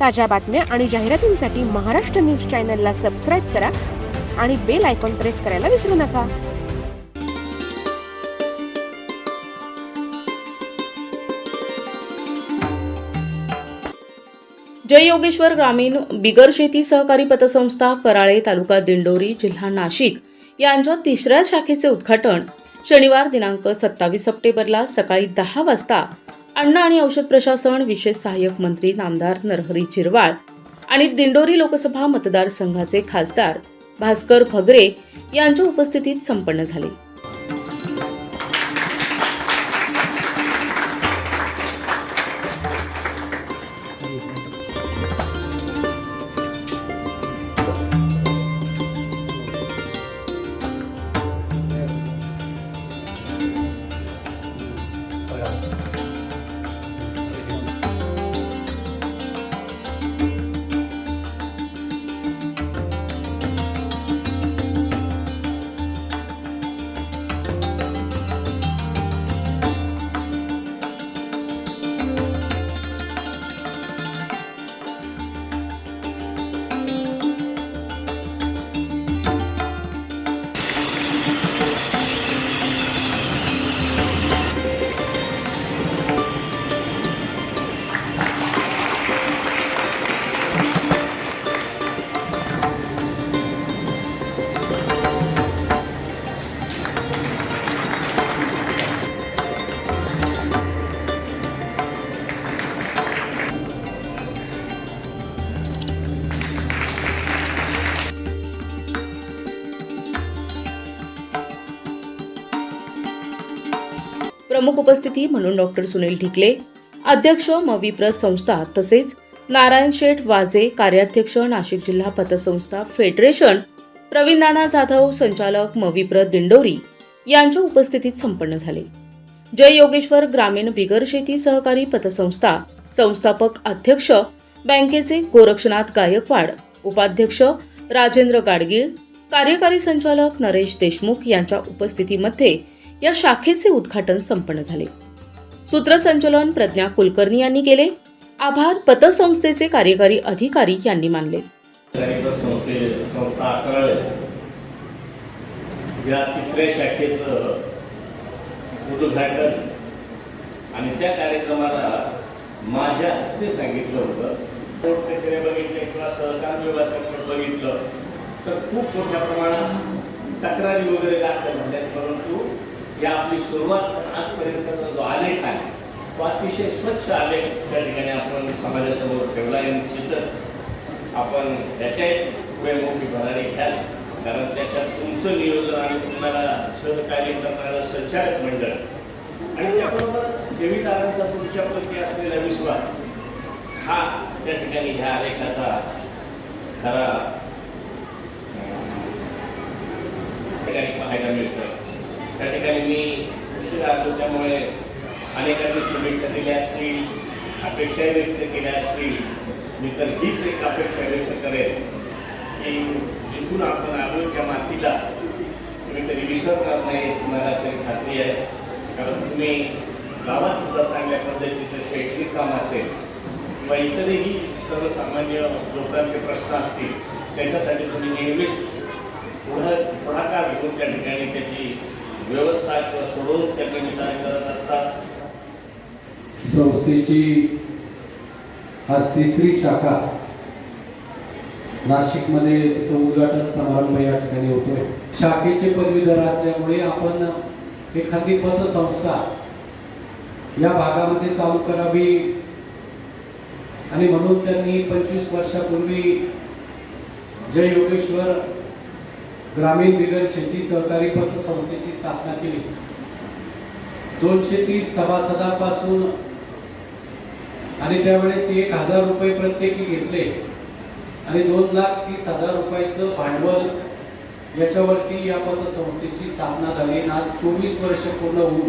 ताज्या बातम्या आणि जाहिरातींसाठी महाराष्ट्र न्यूज चॅनलला सबस्क्राईब करा आणि बेल आयकॉन प्रेस करायला विसरू नका. जय योगेश्वर ग्रामीण बिगर शेती सहकारी पतसंस्था कराळे तालुका दिंडोरी जिल्हा नाशिक यांच्या तिसऱ्या शाखेचे उद्घाटन शनिवार दिनांक सत्तावीस सप्टेंबरला सकाळी दहा वाजता अन्न आणि औषध प्रशासन विशेष सहाय्यक मंत्री नामदार नरहरी चिरवाळ आणि दिंडोरी लोकसभा मतदारसंघाचे खासदार भास्कर भगरे यांच्या उपस्थितीत संपन्न झाले. प्रमुख उपस्थिती म्हणून डॉक्टर सुनील ढिकले अध्यक्ष मविप्रस संस्था तसेच नारायण शेठ वाजे कार्याध्यक्ष नाशिक जिल्हा पतसंस्था फेडरेशन प्रवीण नाना जाधव संचालक मविप्र दिंडोरी यांच्या उपस्थितीत संपन्न झाले. जय योगेश्वर ग्रामीण बिगर शेती सहकारी पतसंस्था संस्थापक अध्यक्ष बँकेचे गोरक्षनाथ गायकवाड उपाध्यक्ष राजेंद्र गाडगीळ कार्यकारी संचालक नरेश देशमुख यांच्या उपस्थितीमध्ये या शाखेचे उद्घाटन संपन्न झाले. सूत्रसंचलन प्रज्ञा कुलकर्णी यांनी केले. आभार पतसंस्थेचे कार्यकारी अधिकारी यांनी मानले. या तिसऱ्या शाखेचं उद्घाटन आणि त्या कार्यक्रमाला माझ्या हस्ते सांगितलं होतं. कोर्ट कचेऱ्या बघितले किंवा सहकार विभागाकडे बघितलं तर खूप मोठ्या प्रमाणात तक्रारी वगैरे दाखल झाल्यात परंतु या आपली सुरुवात आजपर्यंतचा जो आलेख आहे तो अतिशय स्वच्छ आलेख त्या ठिकाणी आपण समाजासमोर ठेवला आहे. निश्चितच आपण त्याच्या पुढे भरारी घ्याल. कारण त्याच्यात तुमचं नियोजन आणि तुम्हाला सहकार्य करणारं संचालक मंडळ आणि त्याबरोबर ठेवीदारांचा तुमच्या प्रती असलेला विश्वास हा त्या ठिकाणी ह्या आलेखाचा खरा ठिकाणी पाहायला मिळतं. त्या ठिकाणी मी उशीर आलो त्यामुळे अनेकांनी शुभेच्छा दिल्या असतील अपेक्षाही व्यक्त केल्या असतील. मी तर हीच एक अपेक्षा व्यक्त करेन की जिथून आपण आलो त्या मातीला तुम्ही तरी विसरणार नाही याची मला तरी खात्री आहे. कारण तुम्ही गावात सुद्धा चांगल्या पद्धतीचं शैक्षणिक काम असेल किंवा इतरही सर्वसामान्य लोकांचे प्रश्न असतील त्याच्यासाठी तुम्ही नेहमीच पुढं पुढाकार घेऊन त्या ठिकाणी त्याची व्यवस्था किंवा सोडवणूक त्या ठिकाणी करत असतात. संस्थेची आज तिसरी शाखा नाशिकमध्ये तिचं उद्घाटन समारंभ या ठिकाणी होतोय. शाखेचे पदवीधर असल्यामुळे आपण एखादी पतसंस्था या भागामध्ये चालू करावी आणि म्हणून त्यांनी पंचवीस वर्षापूर्वी जय योगेश्वर ग्रामीण बिगर शेती सहकारी पतसंस्थेची स्थापना केली. दोनशे तीस सभासदांपासून आणि त्यावेळेस एक हजार रुपये प्रत्येकी घेतले आणि दोन लाख तीस हजार रुपयाचं भांडवल याच्यावरती या पतसंस्थेची स्थापना झाली. आज चोवीस वर्ष पूर्ण होऊन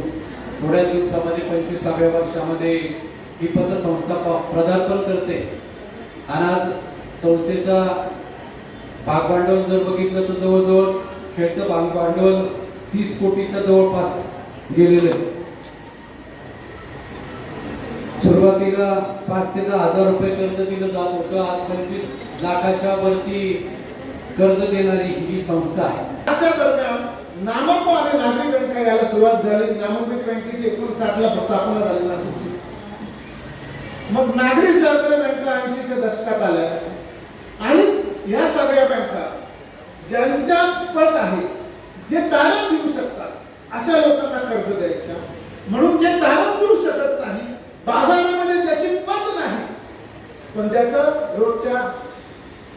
थोड्या दिवसामध्ये पंचवीसाव्या वर्षामध्ये ही पतसंस्था प्रदार्पण करते. आणि आज संस्थेचा भागभांडवल जर बघितलं तर जवळजवळ खेळतं भाग भांडवल तीस कोटीच्या जवळपास गेलेलं आहे. सुरुवातीला पाच ते दहा हजार रुपये कर्ज दिलं जात होतं. आज पंचवीस लाखाच्या वरती कर्ज देणारी ही संस्था आहे. त्याच्या दरम्यान नामक आणि नागरिक बँका यायला सुरुवात झाली. नामक बँकेची एकोणसाठ ला स्थापना झाली नाशिकची. मग नागरी सहकारी बँका ऐंशीच्या दशकात आल्या. आणि या सगळ्या बँका ज्यांच्या पत आहे जे तारण देऊ शकतात अशा लोकांना कर्ज द्यायच्या. म्हणून जे तारण देऊ शकत नाही बाजारामध्ये त्याची पत नाही पण ज्याचं रोजच्या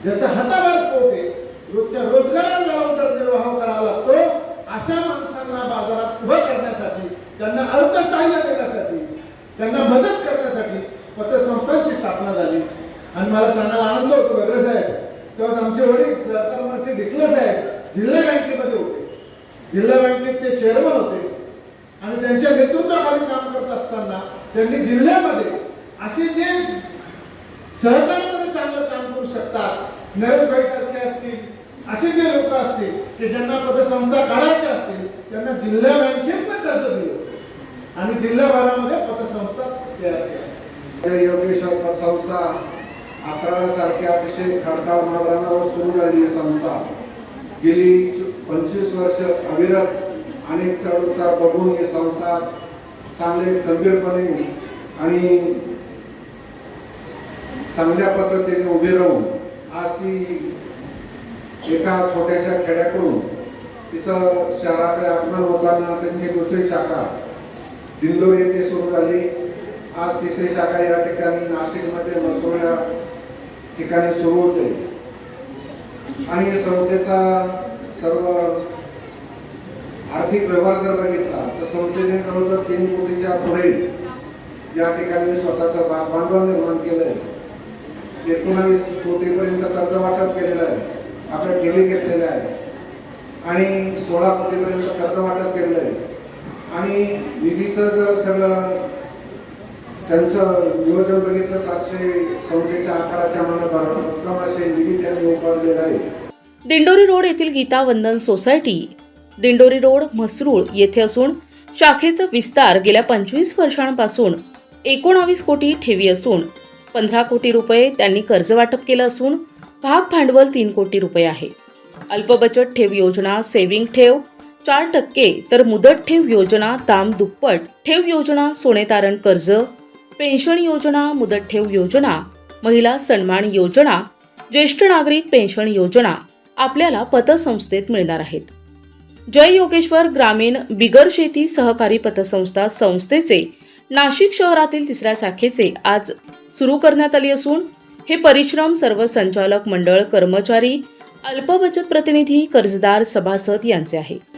ज्याचा हातावर पोट आहे रोजच्या रोजगाराला उदरनिर्वाह करावा लागतो अशा माणसांना बाजारात उभं करण्यासाठी त्यांना अर्थसहाय्य देण्यासाठी त्यांना मदत करण्यासाठी पतसंस्थांची स्थापना झाली. आणि मला सांगायला आनंद होतो तेव्हा आमचे वडील सरकारचे डिक्लस साहेब जिल्हा बँकेमध्ये होते. जिल्हा बँकेत ते चेअरमन होते. आणि त्यांच्या नेतृत्वाखाली काम करत असताना त्यांनी जिल्ह्यामध्ये असे जे सहकार्यामध्ये चांगलं काम करू शकतात नरेशभाई सारखे असतील असे जे लोक असतील की ज्यांना पतसंस्था काढायच्या असतील त्यांना जिल्हा बँकेत कर्ज दिलं आणि जिल्हाभरामध्ये पतसंस्था तयार केल्या योगेश्वर पतसंस्था सारख्या अतिशय खडकाळ मार्गावर सुरू झालेली संस्था गेली पंचवीस वर्ष अविरत अनेक चढउतार बघून ही संस्था चांगले गंभीरपणे आणि चांगल्या पद्धतीने उभी राहून आज ती एका छोट्याशा खेड्याकडून तिथं शहराकडे आगमन होताना त्यांची दुसरी शाखा दिंडोरी येथे सुरू झाली. आज तिसरी शाखा या ठिकाणी नाशिकमध्ये मसूर ठिकाणी सुरू होते. आणि संस्थेचा सर्व आर्थिक व्यवहार जर बघितला तर संस्थेने जवळजवळ तीन कोटीच्या पुढे या ठिकाणी स्वतःचं भाग भांडवल निर्माण केलंय. एकोणावीस कोटीपर्यंत कर्ज वाटप केलेलं आहे. आपल्या ठेवी घेतलेल्या आहे. आणि सोळा कोटीपर्यंत कर्ज वाटप केलेलं आहे. आणि निधीचं जर सगळं त्यांचं नियोजन बघितलं तर संस्थेच्या आकाराच्या मनात असे निधी त्यांनी उभारलेले आहे. दिंडोरी रोड येथील गीता वंदन सोसायटी दिंडोरी रोड म्हसरूळ येथे असून शाखेचा विस्तार गेल्या पंचवीस वर्षांपासून एकोणावीस कोटी ठेवी असून पंधरा कोटी रुपये त्यांनी कर्ज वाटप केलं असून भाग भांडवल तीन कोटी रुपये आहे. अल्पबचत ठेव योजना सेव्हिंग ठेव चार टक्के तर मुदत ठेव योजना दाम दुप्पट ठेव योजना सोने तारण कर्ज पेन्शन योजना मुदत ठेव योजना महिला सन्मान योजना ज्येष्ठ नागरिक पेन्शन योजना आपल्याला पतसंस्थेत मिळणार आहेत. जय योगेश्वर ग्रामीण बिगर शेती सहकारी पतसंस्था संस्थेचे नाशिक शहरातील तिसऱ्या शाखेचे आज सुरू करण्यात आली असून हे परिश्रम सर्व संचालक मंडळ कर्मचारी अल्पबचत प्रतिनिधी कर्जदार सभासद यांचे आहे.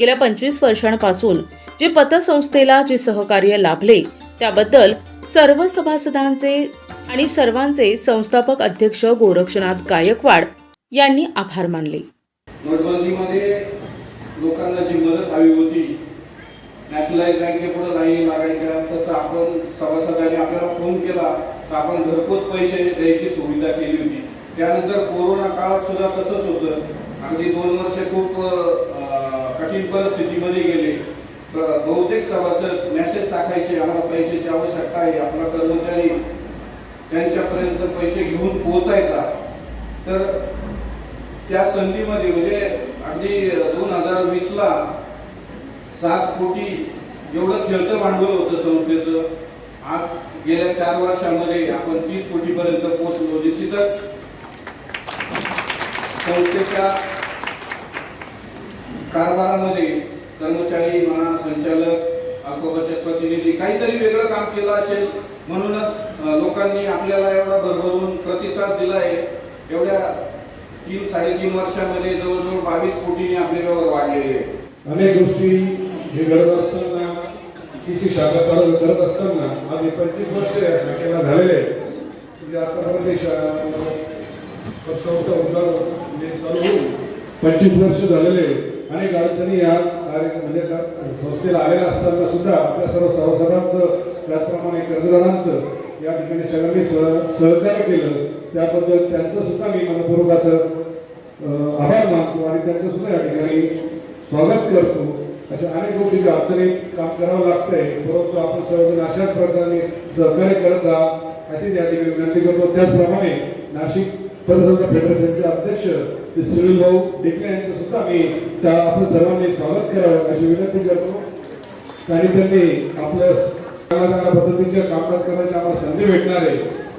गेल्या पंचवीस वर्षांपासून जे पतसंस्थेला जे सहकार्य लाभले त्याबद्दल सर्व सभासदांचे आणि सर्वांचे संस्थापक अध्यक्ष गोरक्षनाथ गायकवाड यांनी आभार मानले. नोटबंदीमध्ये लोकांना जी मदत हवी होती नॅशनलाइज बँकेपुढे लाईन लागायच्या तसं आपण सभासदांनी आपल्याला फोन केला तर आपण घरपोच पैसे द्यायची सुविधा केली होती. त्यानंतर कोरोना काळात सुद्धा तसंच होतं. अगदी दोन वर्ष खूप कठीण परिस्थितीमध्ये गेले. बहुतेक सभासद मेसेज टाकायचे आम्हाला पैशाची आवश्यकता आहे आपला कर्मचारी त्यांच्यापर्यंत पैसे घेऊन पोहोचायचा. तर त्या संधीमध्ये म्हणजे अगदी दोन हजार वीस ला सात कोटी एवढं खेळतं भांडवल होतं संस्थेचं. आज गेल्या चार वर्षामध्ये आपण तीस कोटीपर्यंत पोहोचलो. निश्चितच संस्थेच्या कारभारामध्ये कर्मचारी म्हणा संचालक अल्पबचत प्रतिनिधी काहीतरी वेगळं काम केलं असेल म्हणूनच लोकांनी आपल्याला एवढा भरभरून प्रतिसाद दिला आहे एवढ्या तीन साडेतीन वर्षामध्ये जवळजवळ बावीस कोटीने आपले व्यवहार वाढलेले आहेत अनेक गोष्टी हे घडत असताना ती शाखा चालू करत असताना आज हे पंचवीस वर्ष या शाखेला झालेले म्हणजे आतापर्यंत संस्था उद्धार म्हणजे चालू होऊन पंचवीस वर्ष झालेले आहे अनेक अडचणी या कार्य म्हणजे त्या संस्थेला आलेल्या असताना सुद्धा आपल्या सर्व सभासदांचं त्याचप्रमाणे कर्जदारांचं या ठिकाणी सगळ्यांनी सह सहकार्य केलं. त्याबद्दल त्यांचं सुद्धा मी मनपूर्वक असं आभार मानतो आणि त्यांचं सुद्धा या ठिकाणी स्वागत करतो. अशा अनेक गोष्टी ज्या अडचणीत काम करावं लागतंय. परंतु आपण सर्वजण अशाच प्रकारे सहकार्य करत राहा अशी या ठिकाणी विनंती करतो. त्याचप्रमाणे नाशिक परिसंस्था फेडरेशनचे अध्यक्ष श्री सुनील भाऊ डेकले यांचं सुद्धा मी त्या आपण सर्वांनी स्वागत करावं अशी विनंती करतो. आणि त्यांनी आपलं चांगल्या चांगल्या पद्धतीचे कामकाज करण्याची आम्हाला संधी भेटणार आहे.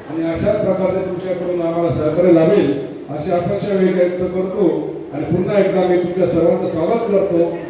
आणि अशाच प्रकारे तुमच्याकडून आम्हाला सहकार्य लाभेल अशी अपेक्षा व्यक्त करतो. आणि पुन्हा एकदा मी तुमच्या सर्वांचं स्वागत करतो.